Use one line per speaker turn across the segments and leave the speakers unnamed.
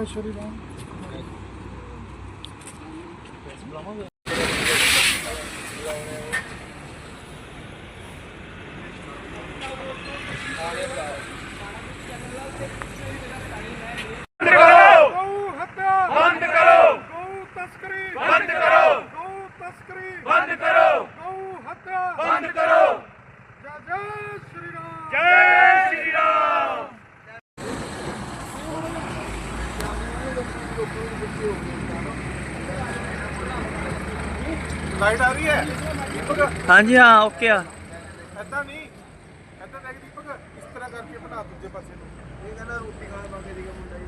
ਜੈ ਸ਼੍ਰੀ ਰਾਮ ਗਊ ਹੱਤਿਆ
ਬੰਦ ਕਰੋ
ਗਊ ਤਸਕਰੀ
ਬੰਦ ਕਰੋ
ਗਊ ਤਸਕਰੀ
ਬੰਦ ਕਰੋ
ਗਊ ਹੱਤਿਆ
ਬੰਦ ਕਰੋ
ਜੈ ਜੈ ਸ਼੍ਰੀ ਰਾਮ
ਜੈ ਸ਼੍ਰੀ ਰਾਮ
ਲਾਈਟ ਆ ਰਹੀ ਹੈ? ਦੀਪਕ?
ਹਾਂਜੀ ਹਾਂ ਓਕੇ ਆ।
ਐਦਾਂ ਨਹੀਂ। ਐਦਾਂ ਦੇਖ ਦੀਪਕ ਇਸ ਤਰ੍ਹਾਂ ਕਰਕੇ ਬਣਾ ਦੂਜੇ ਪਾਸੇ ਨੂੰ। ਇਹ ਕਹਿੰਦਾ ਰੋਟੀ ਖਾਣ ਬਾਗੇ ਦੀ ਮੁੰਡਾ ਜੀ।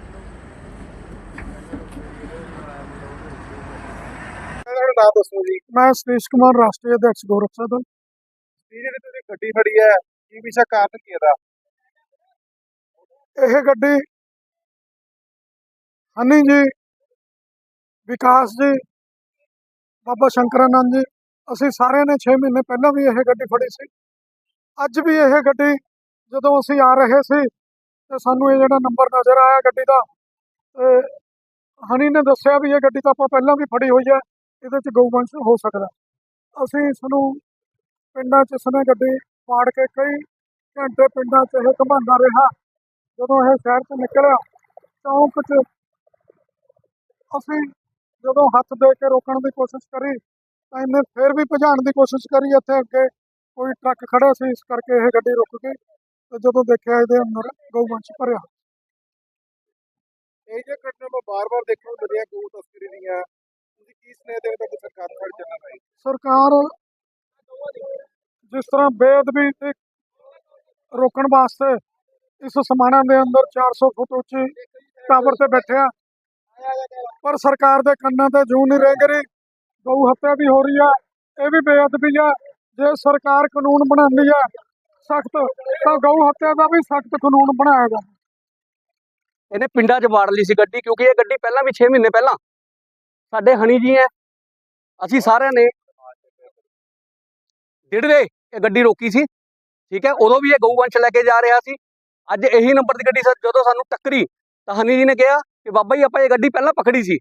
ਇਹਦਾ ਨਾਮ ਦੱਸੋ ਜੀ। ਮੈਂ ਸਤੀਸ਼ ਕੁਮਾਰ ਰਾਸ਼ਟਰੀ ਅਧਿਕਸ਼ ਗੋਰਖਸ਼ਾ ਦਲ ਇਹ ਜਿਹੜੀ ਤੁਸੀਂ ਗੱਡੀ ਫੜੀ ਹੈ। ਕੀ ਵਿਸ਼ਾ ਕਾਰਨ ਕੀ ਇਹਦਾ? ਇਹ ਗੱਡੀ ਹਨੀ ਜੀ ਵਿਕਾਸ ਜੀ ਬਾਬਾ ਸ਼ੰਕਰਾਨੰਦ ਜੀ, ਅਸੀਂ ਸਾਰਿਆਂ ਨੇ 6 ਮਹੀਨੇ ਪਹਿਲਾਂ ਵੀ ਇਹ ਗੱਡੀ ਫੜੀ ਸੀ। ਅੱਜ ਵੀ ਇਹ ਗੱਡੀ ਜਦੋਂ ਅਸੀਂ ਆ ਰਹੇ ਸੀ, ਤੇ ਸਾਨੂੰ ਇਹ ਜਿਹੜਾ ਨੰਬਰ ਨਜ਼ਰ ਆਇਆ ਗੱਡੀ ਦਾ, ਤੇ ਹਨੀ ਨੇ ਦੱਸਿਆ ਵੀ ਇਹ ਗੱਡੀ ਤਾਂ ਆਪਾਂ ਪਹਿਲਾਂ ਵੀ ਫੜੀ ਹੋਈ ਹੈ, ਇਹਦੇ ਚ ਗਊਵੰਸ਼ ਹੋ ਸਕਦਾ। ਅਸੀਂ ਇਸ ਨੂੰ ਪਿੰਡਾਂ 'ਚ ਇਸਨੇ ਗੱਡੀ ਪਾੜ ਕੇ ਕਈ ਘੰਟੇ ਪਿੰਡਾਂ 'ਚ ਇਹ ਘੁਮਾਉਂਦਾ ਰਿਹਾ। ਜਦੋਂ ਇਹ ਸ਼ਹਿਰ 'ਚ ਨਿਕਲਿਆ, ਚੌਂਕ 'ਚ ਅਸੀਂ ਜਦੋਂ ਹੱਥ ਦੇ ਕੇ ਰੋਕਣ ਦੀ ਕੋਸ਼ਿਸ਼ ਕਰੀ ਤਾਂ ਇਹਨੇ ਫਿਰ ਵੀ ਭਜਾਉਣ ਦੀ ਕੋਸ਼ਿਸ਼ ਕਰੀ ਇੱਥੇ ਅੱਗੇ। ਕੋਈ ਟਰੱਕ ਖੜਾ ਸੀ ਇਸ ਕਰਕੇ ਇਹ ਗੱਡੀ ਰੁਕ ਗਈ ਤੇ ਜਦੋਂ ਦੇਖਿਆ ਇਹਦੇ ਅੰਦਰ ਗਊਵੰਸ਼ ਭਰਿਆ। ਇਹ ਜੇ ਘਟਨਾ ਮੈਂ ਬਾਰ-ਬਾਰ ਦੇਖਣ ਨੂੰ ਮਿਲਿਆ ਗਊ ਤਸਕਰੀ ਦੀਆਂ। ਤੁਸੀਂ ਕੀ ਸਨੇਹ ਦੇ ਤੱਕ ਸਰਕਾਰ ਨੂੰ ਚੱਲਣਾ ਹੈ ਸਰਕਾਰ ਜਿਸ ਤਰ੍ਹਾਂ ਬੇਅਦਬੀ ਤੇ ਰੋਕਣ ਵਾਸਤੇ ਇਸ ਸਮਾਨਾਂ ਦੇ ਅੰਦਰ 400 ਫੁੱਟ ਉੱਚੀ ਟਾਵਰ ਤੇ ਬੈਠਿਆ ਪਰ ਸਰਕਾਰ ਦੇ ਕੰਨਾਂ ਤੇ ਜੂ ਨਹੀਂ ਰਹਿ ਗਈ। ਗਊ ਹੱਤਿਆ ਵੀ ਹੋ ਰਹੀ ਹੈ ਇਹ ਵੀ ਬੇਅਦਬੀ ਹੈ ਜੇ ਸਰਕਾਰ ਕਾਨੂੰਨ ਬਣਾਉਂਦੀ ਹੈ ਸਖਤ, ਤਾਂ ਗਊ ਹੱਤਿਆ ਦਾ ਵੀ ਸਖਤ ਕਾਨੂੰਨ ਬਣਾਇਆ ਜਾਵੇ।
ਇਹਨੇ ਪਿੰਡਾਂ 'ਚ ਵਾੜ ਲਈ ਸੀ ਗੱਡੀ, ਕਿਉਂਕਿ ਇਹ ਗੱਡੀ ਪਹਿਲਾਂ ਵੀ 6 ਮਹੀਨੇ ਪਹਿਲਾਂ। ਸਾਡੇ ਹਣੀ ਜੀ ਹੈ ਅਸੀਂ ਸਾਰਿਆਂ ਨੇ ਡਿੜਵੇ ਇਹ ਗੱਡੀ ਰੋਕੀ ਸੀ, ਠੀਕ ਹੈ ਉਦੋਂ ਵੀ ਇਹ ਗਊਵੰਸ਼ ਲੈ ਕੇ ਜਾ ਰਿਹਾ ਸੀ। ਅੱਜ ਇਹੀ ਨੰਬਰ ਦੀ ਗੱਡੀ ਜਦੋਂ ਸਾਨੂੰ ਟੱਕਰੀ, ਤਾਂ ਹਨੀ ਜੀ ਨੇ ਕਿਹਾ ਕਿ ਬਾਬਾ ਜੀ ਆਪਾਂ ਇਹ ਗੱਡੀ ਪਹਿਲਾਂ ਪਕੜੀ ਸੀ।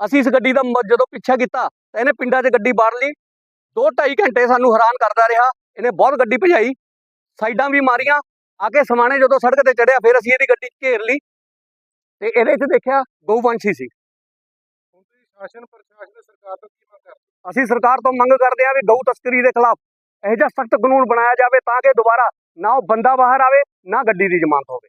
ਅਸੀਂ ਇਸ ਗੱਡੀ ਦਾ ਜਦੋਂ ਪਿੱਛਾ ਕੀਤਾ ਤਾਂ ਇਹਨੇ ਪਿੰਡਾਂ 'ਚ ਗੱਡੀ ਵਾੜ ਲਈ। 2.5 ਘੰਟੇ ਸਾਨੂੰ ਹੈਰਾਨ ਕਰਦਾ ਰਿਹਾ। ਇਹਨੇ ਬਹੁਤ ਗੱਡੀ ਭਜਾਈ ਸਾਈਡਾਂ ਵੀ ਮਾਰੀਆਂ। ਆ ਕੇ ਸਮਾਣੇ ਜਦੋਂ ਸੜਕ ਤੇ ਚੜਿਆ ਫਿਰ ਅਸੀਂ ਇਹਦੀ ਗੱਡੀ ਘੇਰ ਲਈ। ਤੇ ਇਹਦੇ 'ਚ ਦੇਖਿਆ ਗਊਵੰਸ਼ੀ ਸੀ।
ਹੁਣ ਤੁਸੀਂ ਸ਼ਾਸਨ ਪ੍ਰਸ਼ਾਸਨ ਸਰਕਾਰ ਤੋਂ ਕੀ ਮੰਗ ਕਰਦੇ
ਅਸੀਂ ਸਰਕਾਰ ਤੋਂ ਮੰਗ ਕਰਦੇ ਹਾਂ ਵੀ ਗਊ ਤਸਕਰੀ ਦੇ ਖਿਲਾਫ ਇਹੋ ਜਿਹਾ ਸਖਤ ਕਾਨੂੰਨ ਬਣਾਇਆ ਜਾਵੇ ਤਾਂ ਕਿ ਦੁਬਾਰਾ ਨਾ ਉਹ ਬੰਦਾ ਬਾਹਰ ਆਵੇ ਨਾ ਗੱਡੀ ਦੀ ਜ਼ਮਾਨਤ ਹੋਵੇ।